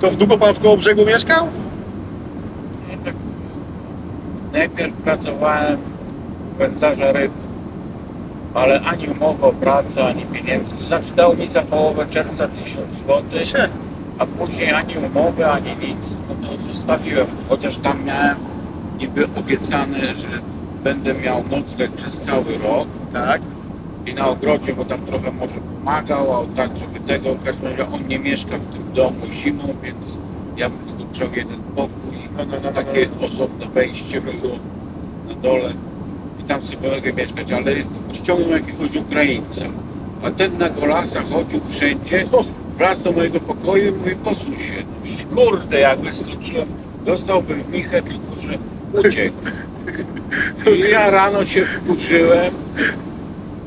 To długo pan w koło brzegu mieszkał? Nie, tak. Najpierw pracowałem w wędzarza ryb, ale ani umowy o pracę, ani pieniędzy. To znaczy dał mi za połowę czerwca 1000 zł, a później ani umowy, ani nic. No to zostawiłem. Chociaż tam miałem niby obiecane, że będę miał nocleg przez cały rok Tak. I na ogrodzie, bo tam trochę może pomagał, a tak, żeby tego, w każdym razie on nie mieszka w tym domu zimą, więc ja bym tylko grzał jeden pokój, No, no, no, no, takie osobne wejście było na dole i tam sobie mogę mieszkać, ale ściągnął jakiegoś Ukraińca, a ten na golasa chodził wszędzie, wlazł do mojego pokoju i mówi, posuń się, no, kurde, jak wyskoczyłem, dostałby w michę, tylko że uciekł. I ja rano się wkurzyłem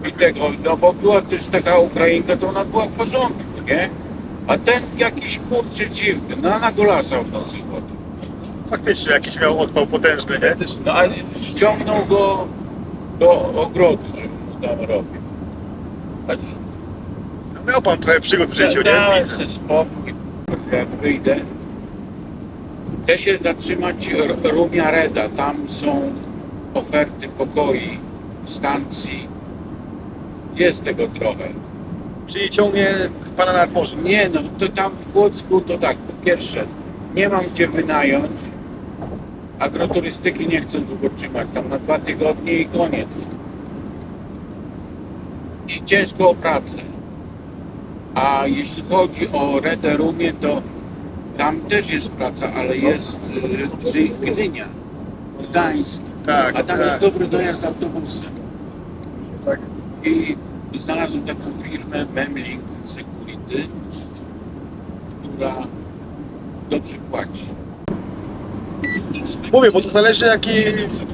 i tego, no bo była też taka Ukrainka, to ona była w porządku, nie? A ten jakiś kurczy dziwny, no na golasa w nocy chodził. Faktycznie jakiś miał odpał potężny, nie? No ale ściągnął go do ogrodu, żeby mu tam robił. A No, Miał pan trochę przygód w życiu, nie? dałem Widzę. sobie spokój, jak wyjdę. Chcę się zatrzymać R- Rumia Reda, tam są oferty pokoi, stacji. Jest tego trochę. Czyli ciągnie pana nad morze. Nie no, to tam w Kłodzku to tak, po pierwsze, nie mam gdzie wynająć, agroturystyki nie chcą długo trzymać, tam na dwa tygodnie i koniec. I ciężko o pracę. A jeśli chodzi o Rederumie, to tam też jest praca, ale jest y, Gdy, Gdynia, Gdańsk, Tak, a tam tak. jest dobry dojazd autobusem. tak. I znalazłem taką firmę Memlink Security, która dobrze płaci. Mówię, bo to zależy jaki,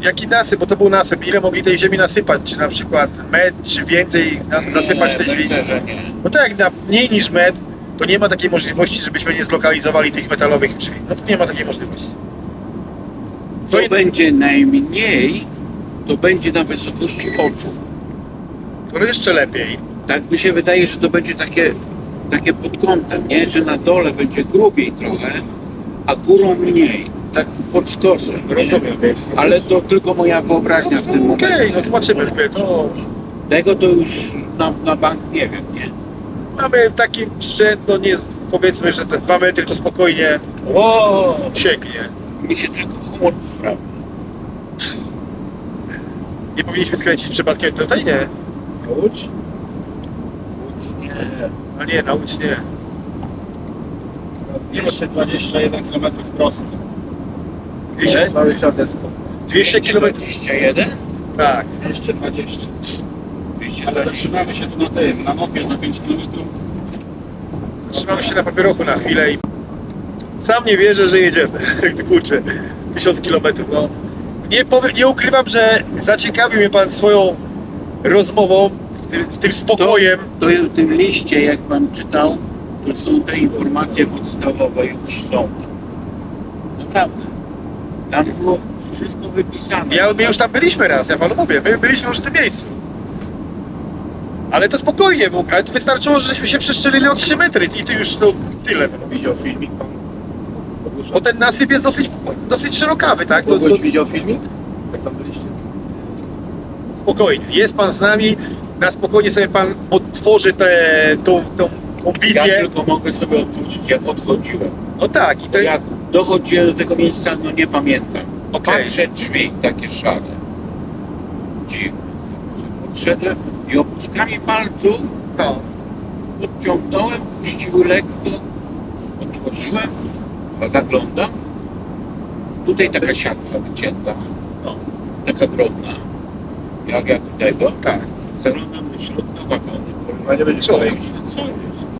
jaki nasyp, bo to był nasyp, ile mogli tej ziemi nasypać, czy na przykład metr, czy więcej na, zasypać te nie, drzwi. Myślę, że nie. No to jak na mniej niż metr, to nie ma takiej możliwości, żebyśmy nie zlokalizowali tych metalowych drzwi. No to nie ma takiej możliwości. Co Co będzie najmniej, to będzie na wysokości oczu. To jeszcze lepiej. Tak mi się wydaje, że to będzie takie, takie pod kątem, nie? Że na dole będzie grubiej trochę, a górą mniej. Tak pod skosem. nie? Rozumiem. Ale to tylko moja wyobraźnia w tym momencie. Okej, no zobaczymy. No, Tego to już na, na bank nie wiem, nie? mamy taki sprzęt, no nie, powiedzmy, że te dwa metry to spokojnie O! sięgnie. Mi się tylko humor poprawia. Nie powinniśmy skręcić przypadkiem tutaj, nie? Łódź? Łódź nie. A nie, na łódź nie. Jeszcze 21 km prosto. 200, Cały czas jest 200 km. 21? Tak. 220. 220. Ale zatrzymamy się tu na tym, na mopie za 5 km. Zatrzymamy się na papierochu na chwilę i sam nie wierzę, że jedziemy. Kurczę, 1000 km. No. Nie, powiem, nie ukrywam, że zaciekawił mnie pan swoją rozmową, z tym, spokojem. To w tym liście, jak pan czytał, to są te informacje podstawowe już są. Naprawdę. Tam było wszystko wypisane. Ja, my już tam byliśmy raz, ja panu mówię, my byliśmy już w tym miejscu. Ale to spokojnie ale to wystarczyło, żeśmy się przeszczelili o 3 metry i ty już no, tyle. No. Widział filmik? Bo ten nasyp jest dosyć, dosyć szerokawy, tak? To, to, Kogoś widział filmik? Spokojnie. Jest pan z nami, na spokojnie sobie pan odtworzy tę tą, tą, tą Ja wizję. tylko mogę sobie otworzyć, jak odchodziłem. No tak, i To jak dochodziłem do tego miejsca, no nie pamiętam. Okej. Patrzę drzwi takie szare. Dziwne. Podszedłem i opuszkami palców no, podciągnąłem, puściły lekko, otworzyłem, zaglądam. Tutaj taka siatka wycięta, no, taka drobna, jak, jak u tego. tak. Zaglądam do środka wagony. Chyba nie będzie Co szalej. myślę, co jest?